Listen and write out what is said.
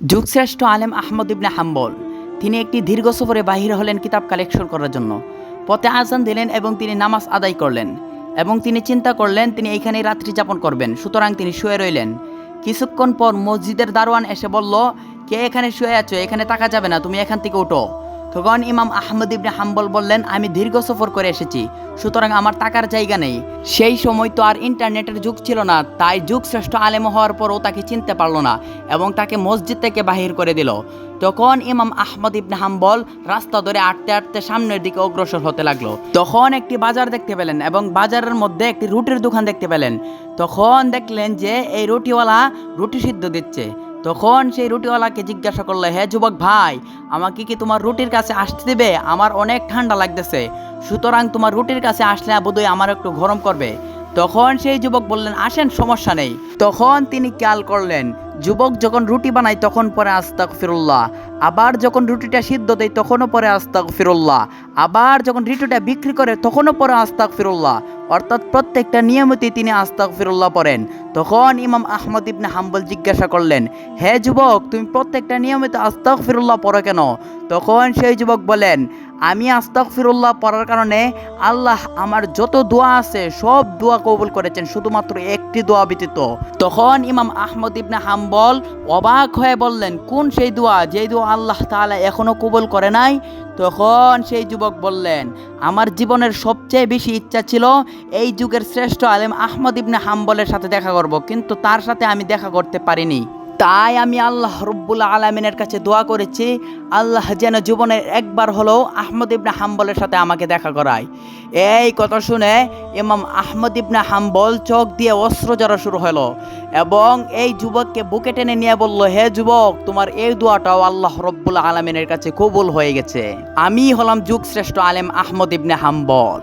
যুগশ্রেষ্ঠ আলেম আহমদ ইবনে হাম্বল। তিনি একটি দীর্ঘ সফরে বাহির হলেন কিতাব কালেকশন করার জন্য। পথে আজান দিলেন এবং তিনি নামাজ আদায় করলেন এবং তিনি চিন্তা করলেন, তিনি এইখানেই রাত্রি যাপন করবেন। সুতরাং তিনি শুয়ে রইলেন। কিছুক্ষণ পর মসজিদের দারোয়ান এসে বলল, কে এখানে শুয়ে আছো? এখানে তাকা যাবে না, তুমি এখান থেকে ওঠো তখন ইমাম আহমদ ইবনে হাম্বল বললেন, আমি দীর্ঘ সফর করে এসেছি, সুতরাং আমার টাকার জায়গা নেই। সেই সময় তো আর ইন্টারনেটের যুগ ছিল না, তাই যুগ শ্রেষ্ঠ আলেম হওয়ার পরও তাকে চিনতে পারল না এবং তাকে মসজিদ থেকে বাহির করে দিল। তখন ইমাম আহমদ ইবনে হাম্বল রাস্তা ধরে আটতে আটতে সামনের দিকে অগ্রসর হতে লাগল। তখন একটি বাজার দেখতে পেলেন এবং বাজারের মধ্যে একটি রুটির দোকান দেখতে পেলেন। তখন দেখলেন যে, এই রুটিওয়ালা রুটি সিদ্ধ দিচ্ছে। তখন সেই রুটিওয়ালাকে জিজ্ঞাসা করলে, হে যুবক ভাই, আমাকে কি তোমার রুটির কাছে আসতে দেবে? আমার অনেক ঠান্ডা লাগতেছে। সুতরাং তোমার রুটির কাছে আসলে বোধহয় আমার একটু গরম করবে। তখন সেই যুবক বললেন, আসেন, সমস্যা নেই। তখন তিনি খেয়াল করলেন, যুবক যখন রুটি বানায় তখন পরে আস্তাক ফিরুল্লাহ আবার যখন রুটিটা সিদ্ধ দেয় তখনও পরে আস্তাক ফিরুল্লাহ আবার যখন রুটিটা বিক্রি করে তখনও পরে আস্তাক ফিরুল্লাহ অর্থাৎ প্রত্যেকটা নিয়মিতই তিনি আস্তাক ফিরুল্লাহ পড়েন। তখন ইমাম আহমদ ইবনে হাম্বল জিজ্ঞাসা করলেন, হে যুবক, তুমি প্রত্যেকটা নিয়মিত আস্তাক ফিরুল্লাহ পড়ো কেন? তখন সেই যুবক বলেন আমি আস্তাক ফিরুল্লাহ পড়ার কারণে আল্লাহ আমার যত দোয়া আছে সব দোয়া কবুল করেছেন, শুধুমাত্র একটি দোয়া ব্যতীত। তখন ইমাম আহমদ ইবনে হাম্বল অবাক হয়ে বললেন, কোন সেই দোয়া? যেই দোয়া আল্লাহ তাআলা এখনও কবুল করে নাই? তখন সেই যুবক বললেন, আমার জীবনের সবচেয়ে বেশি ইচ্ছা ছিল এই যুগের শ্রেষ্ঠ আলেম আহমদ ইবনে হাম্বলের সাথে দেখা করব, কিন্তু তার সাথে আমি দেখা করতে পারিনি। তাই আমি আল্লাহ রব্বুল আলমিনের কাছে দোয়া করেছি, আল্লাহ যেন জীবনের একবার হলেও আহমদ ইবনে হাম্বলের সাথে আমাকে দেখা করায়। এই কথা শুনে ইমাম আহমদ ইবনে হাম্বল চোখ দিয়ে অস্ত্র জড়া শুরু হলো এবং এই যুবককে বুকে টেনে নিয়ে বলল, হে যুবক, তোমার এই দোয়াটাও আল্লাহ রব্বুল আলমিনের কাছে কবুল হয়ে গেছে। আমি হলাম যুগ শ্রেষ্ঠ আলেম আহমদ ইবনে হাম্বল।